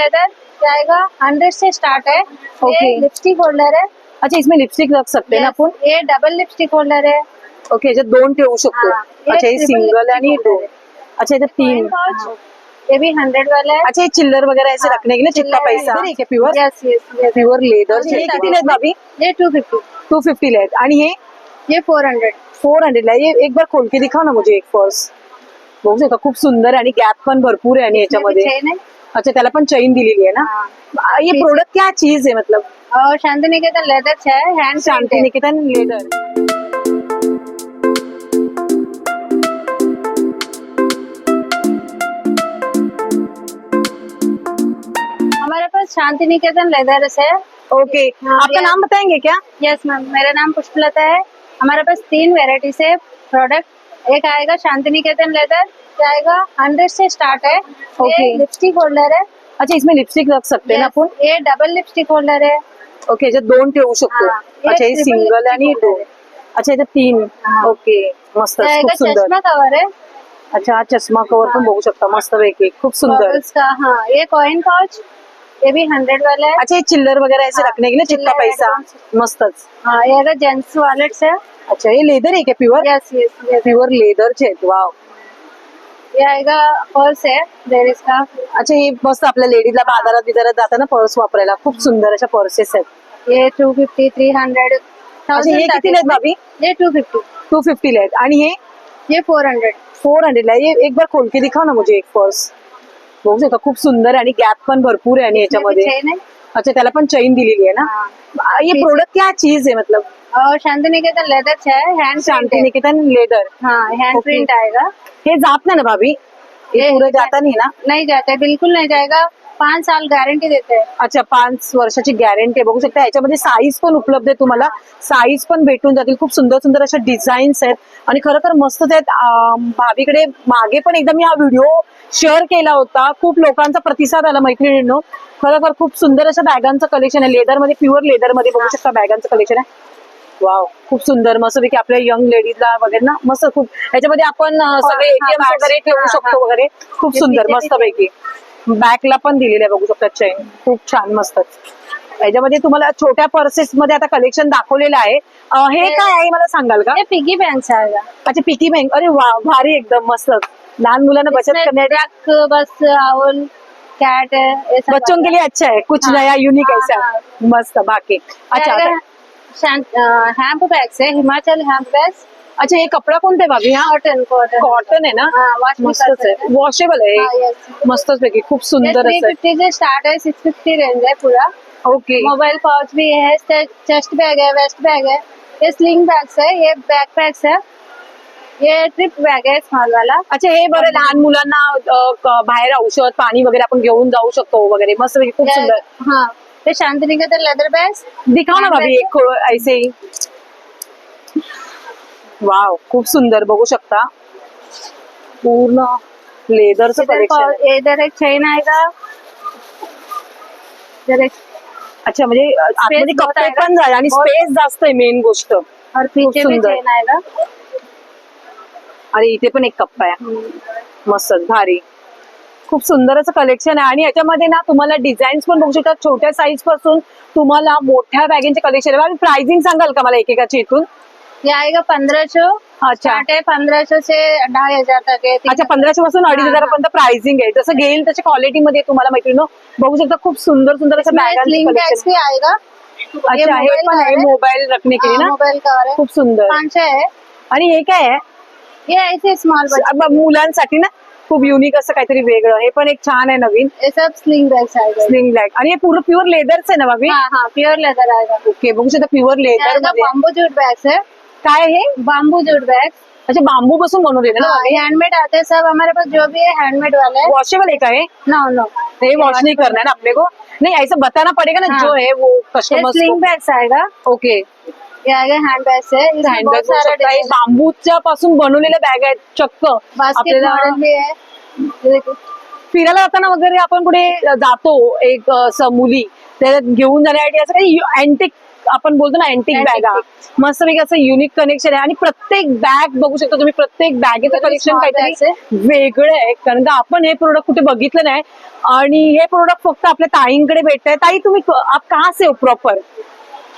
Leather जाएगा hundred से start है। Okay. लिपस्टिक होल्डर है। अच्छा इसमें लिपस्टिक रख सकते हैं ना आपण ये डबल लिपस्टिक होल्डर है। ओके याच्यात दोन ठेवू शकतो. हा, हे अच्छा हे सिंगल आणि दोन. अच्छा याच्यात तीन. ये भी हंड्रेड वाला है। अच्छा हे चिल्लर वगैरे ऐसे रखने के लिए चिक्का पैसा. Pure yes yes pure leather हे हे किती भाभी? ये टू फिफ्टी टू फिफ्टी आहेत आणि हे? ये फोर हंड्रेड फोर हंड्रेडला आहे ये एक बार खोल के दिखाव ना मुझे एक पर्स बघू शकता खूप सुंदर आणि गॅप पण भरपूर आहे आणि याच्यामध्ये. है अच्छा त्याला पण चैन दिलेली आहे ना? ये प्रोडक्ट क्या चीज़ है मतलब? और शांति निकेतन लेदर है हैंड शांति निकेतन लेदर हमारे पास शांति निकेतन लेदर है। ओके हाँ, आपका नाम बताएँगे क्या? यस मैम मेरा नाम पुष्पलता है। हमारे पास तीन वेराइटी से प्रोडक्ट एक आएगा शांति निकेतन लेदर आएगा हंड्रेड से स्टार्ट है. ये लिपस्टिक होल्डर है। अच्छा इसमें लिपस्टिक रख सकते हैं ना आपण ये डबल लिपस्टिक होल्डर है। ओके याच्यात दोन ठेवू शकतो. हा, हे अच्छा हे सिंगल आणि holder दोन. आहे. अच्छा याच्यात तीन. ओके मस्त ये खूप सुंदर. चश्मा कवर है अच्छा हा चष्मा कवर पण बघू शकता. मस्त पैकी खूप सुंदर. हाँ. ये कॉइन पाउच ये भी हंड्रेड वाला. है अच्छा हे चिल्लर वगैरे ऐसे हा, रखने के लिए चिल्लर पैसा. मस्तच. हाँ ये आएगा जेंट्स वॉलेट्स है अच्छा हे लेदर आहे का? प्युअर यस यस प्युअर लेदरचे आहेत. वाव ये आएगा पर्स है लेडीज का अच्छा हे मस्त आपल्या लेडीजला बाजारात बिजारात जाताना पर्स वापरायला. खूप सुंदर अशा पर्सेस आहेत. ये टू फिफ्टी थ्री हंड्रेड अच्छा हे किती आहेत भाभी? ये टू फिफ्टी टू फिफ्टीला आहेत. आणि हे? ये फोर हंड्रेड फोर हंड्रेडला आहे ये एक बार खोल के दिखाव ना मुझे एक पर्स बघू शकता खूप सुंदर आहे आणि गॅप पण भरपूर आहे आणि याच्यामध्ये. अच्छा त्याला पण चैन दिलेली आहे ना? हाँ। ये प्रोडक्ट क्या चीज है मतलब? और शांति निकेतन लेदर है हैंड शांति निकेतन लेदर हाँ हैंड. प्रिंट आएगा हे जात नाही ना भाभी? हे ये- पुढे जाता नाही ना? नहीं जाता है बिल्कुल नहीं जाएगा पाँच साल गारंटी देते. अच्छा पाच वर्षाची गॅरंटी बघू शकता याच्यामध्ये साईज पण उपलब्ध आहे तुम्हाला. साईज पण भेटून जातील. खूप सुंदर सुंदर अशा डिझाईन्स आहेत. आणि खरं तर मस्त आहेत. भाभीकडे मागे पण एकदा मी हा व्हिडिओ शेअर केला होता. खूप लोकांचा प्रतिसाद आला मैत्रिणींनो. खरोखर खूप सुंदर अशा बॅगांचं कलेक्शन आहे. लेदरमध्ये प्युअर लेदरमध्ये बघू शकता बॅगांचं कलेक्शन आहे. वाव खूप सुंदर. मस्त पैकी आपल्या यंग लेडीजला वगैरे ना मस्त खूप. याच्यामध्ये आपण अं, सगळे हा, एटीएम. वगैरे ठेवू हा, शकतो हा. वगैरे. खूप हे सुंदर मस्त पैकी. बॅकला पण दिलेलं आहे बघू शकता चैन खूप छान मस्त. याच्यामध्ये तुम्हाला छोट्या पर्सेस मध्ये आता कलेक्शन दाखवलेलं आहे. हे हे- काय आहे मला सांगाल का? पिगी बैंक अच्छा पिकी बँक अरे वा भारी एकदम मस्त. लहान मुलांना बचत करण्यासाठी बस आउल कैट है बच्चों के लिए अच्छा है कुछ हाँ, नया यूनिक हाँ, ऐसा। हाँ। मस्त बाकी। अच्छा हैम्प बैग्स है हिमाचल हैम्प बैग्स। अच्छा हे कपडा कोणता आहे भाभी हा कॉटन कॉटन कॉटन आहे ना? हाँ मस्तच आहे वॉशेबल हाँ, आहे yes. मस्तच पैकी खूप सुंदर फिफ्टी से स्टार्ट है सिक्स फिफ्टी रेंज है पूरा। ओके मोबाइल पाउच भी है चेस्ट बैग है वेस्ट बैग है। ये स्लिंग बैग्स है ये बैक पैक्स है। ये ट्रिप बैग है स्मॉल वाला अच्छा हे बरं लहान मुलांना अं, क- बाहेर औषध पाणी वगैरे आपण घेऊन जाऊ शकतो वगैरे. मस्त पैकी खूप सुंदर. हाँ. ये शांति निकेतन लेदर बैग्स दिखाओ ना भाभी एक ऐसे ही. वाव खूप सुंदर बघू शकता. पूर्ण लेदरचं कलेक्शन इधर एक चेन आएगा इधर एक अच्छा म्हणजे अं, आतमध्ये बहुत कपडे. पण झाले आणि बहुत- स्पेस जास्त आहे मेन गोष्ट. और पीछे भी सुंदर. चेन आएगा आणि इथे पण एक कप्पा आहे. मस्त भारी. खूप सुंदर असं कलेक्शन आहे. आणि याच्यामध्ये ना तुम्हाला डिझाईन्स पण बघू शकता. छोट्या साईजपासून तुम्हाला मोठ्या बॅगेंचे कलेक्शन आहे. प्राइसिंग सांगाल का मला एकेकाची इथून? ये आएगा पंद्रह सौ अच्छा. स्टार्ट पंद्रह सौ से ढाई हजार तक है तीन अच्छा पंधराशे पासून अडीच हजारापर्यंत प्राइसिंग आहे. जसं घेईल तशा क्वालिटी मध्ये तुम्हाला मैत्रिणी बघू शकता खूप सुंदर सुंदर असं भी आएगा अच्छा हे पण आहे। मोबाईल रखने के लिए ना? मोबाइल कवर खूप सुंदर. आणि हे काय आहे? स्मॉल मुलांसाठी ना खूप युनिक असं काहीतरी वेगळं. हे पण एक छान आहे नवीन. स्लिंग आएगा स्लिंग लॅग आणि हे पूर्ण प्युअर लेदरच आहे ना बाबी हाँ हाँ प्योर लेदर आएगा ओके बघू शकता प्युअर लेदर आएगा मध्ये. बाम्बू जूट बैग्स है काय आहे हे? बाम्बू जूट बैग्स अच्छा बांबू पासून बनवलेलं ना हाँ हैंडमेड आते हैं सब हमारे पास जो भी है हैंडमेड वाला. है वॉशेबल आहे का हे? नो नो वॉश नहीं करना है ना अपने को नहीं ऐसा बताना पड़ेगा ना। जो है वो कस्टमर स्लिंग बैग्स आएगा ओके हैंड बैग्स है इसमें हँडबॅग बहुत सारा design है। बांबूच्या पासून बनवलेल्या बॅग आहेत चक्क. आपल्याला फिरायला जाताना वगैरे आपण कुठे जातो एक मुली त्याच्यात घेऊन जाण्यासाठी असं काही अँटिक आपण बोलतो ना अँटिक बॅगा मस्त पैकी असं युनिक कनेक्शन आहे. आणि प्रत्येक बॅग बघू शकता तुम्ही प्रत्येक बॅगेचं कलेक्शन काहीतरी वेगळं आहे. कारण का आपण हे प्रोडक्ट कुठे बघितलं नाही. आणि हे प्रोडक्ट फक्त आपल्या ताईंकडे भेटत आहे ताई तुम्ही क- आप से हो प्रॉपर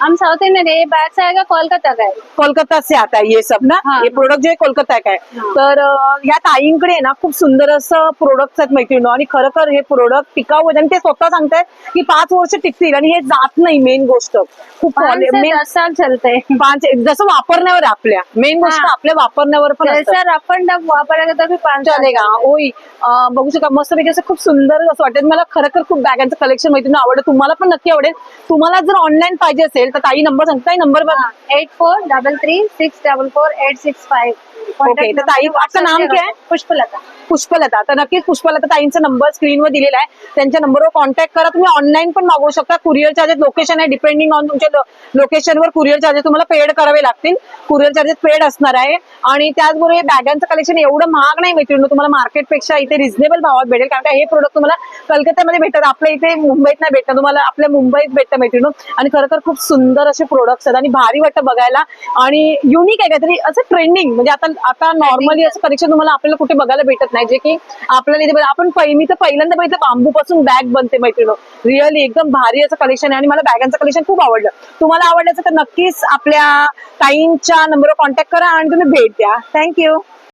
हम साउथ इंडियन है ये बैग से आएगा कोलकाता का है। कोलकाता से आता है ये सब ना? हाँ, ये प्रोडक्ट जो आहे कोलकाता का आहे हाँ. तर अं, ह्या ताईंकडे आहे ना खूप सुंदर असं प्रोडक्ट आहेत मैत्रिणी आणि खरं हे प्रोडक्ट टिकाऊ आहेत आणि ते स्वतः सांगतायत की पाच वर्ष टिकतील आणि हे जात नाही मेन गोष्ट. खूप पाँच से main- दस साल चलते हैं पाच जसं वापरण्यावर आहे आपल्या. मेन गोष्ट हा. आपल्या वापरण्यावर पण असतं. जैसा रफ एंड टफ वापरेगा तो भी पाँच साल चालेगा होई अं, बघू शकता मस्त पैकी असं खूप सुंदर असं वाटेल मला खरं खूप बॅगांचं कलेक्शन मैत्रिणी आवडतं तुम्हाला पण नक्की आवडेल. तुम्हाला जर ऑनलाईन पाहिजे असेल ताई नंबर सांगताय नंबर बघा. Eight four double three six double four eight six five Okay, तर ताई, आपचं नाम क्या? है? पुष्पलता. पुष्पलता. तर नक्कीच पुष्पलता ताईंचा नंबर स्क्रीनवर दिलेला आहे. त्यांच्या नंबरवर कॉन्टॅक्ट करा. तुम्ही ऑनलाईन पण मागवू शकता. कुरिअर चार्जेस लोकेशन आहे. डिपेंडिंग ऑन तुमच्या लोकेशनवर कुरिअर चार्जेस तुम्हाला पेड करावे लागतील. कुरिअर चार्जेस पेड असणार आहे. आणि त्याचबरोबर हे बॅगांचं कलेक्शन एवढं महाग नाही मित्रांनो तुम्हाला मार्केटपेक्षा इथे रिझनेबल भावात भेटेल. कारण का हे प्रोडक्ट तुम्हाला कलकत्त्यामध्ये भेटतात. आपल्या इथे मुंबईत नाही भेटत. तुम्हाला आपल्या मुंबईत भेटतं मैत्रिणी आणि खरं तर खूप सुंदर असे प्रोडक्ट्स आहेत. आणि भारी वाटतं बघायला. आणि युनिक आहे काहीतरी असं ट्रेंडिंग म्हणजे आता आता नॉर्मली असं कलेक्शन तुम्हाला आपल्याला कुठे बघायला भेटत नाही. जे की आपल्याला इथे आपण मी तर पहिल्यांदा बघितलं बांबू पासून बॅग बनते मैत्रिणी रिअली एकदम भारी असं कलेक्शन आहे आणि मला बॅगांचं कलेक्शन खूप आवडलं. तुम्हाला आवडल्याचं तर नक्कीच आपल्या ताईंच्या नंबरवर कॉन्टॅक्ट करा आणि तुम्ही भेट द्या. थँक्यू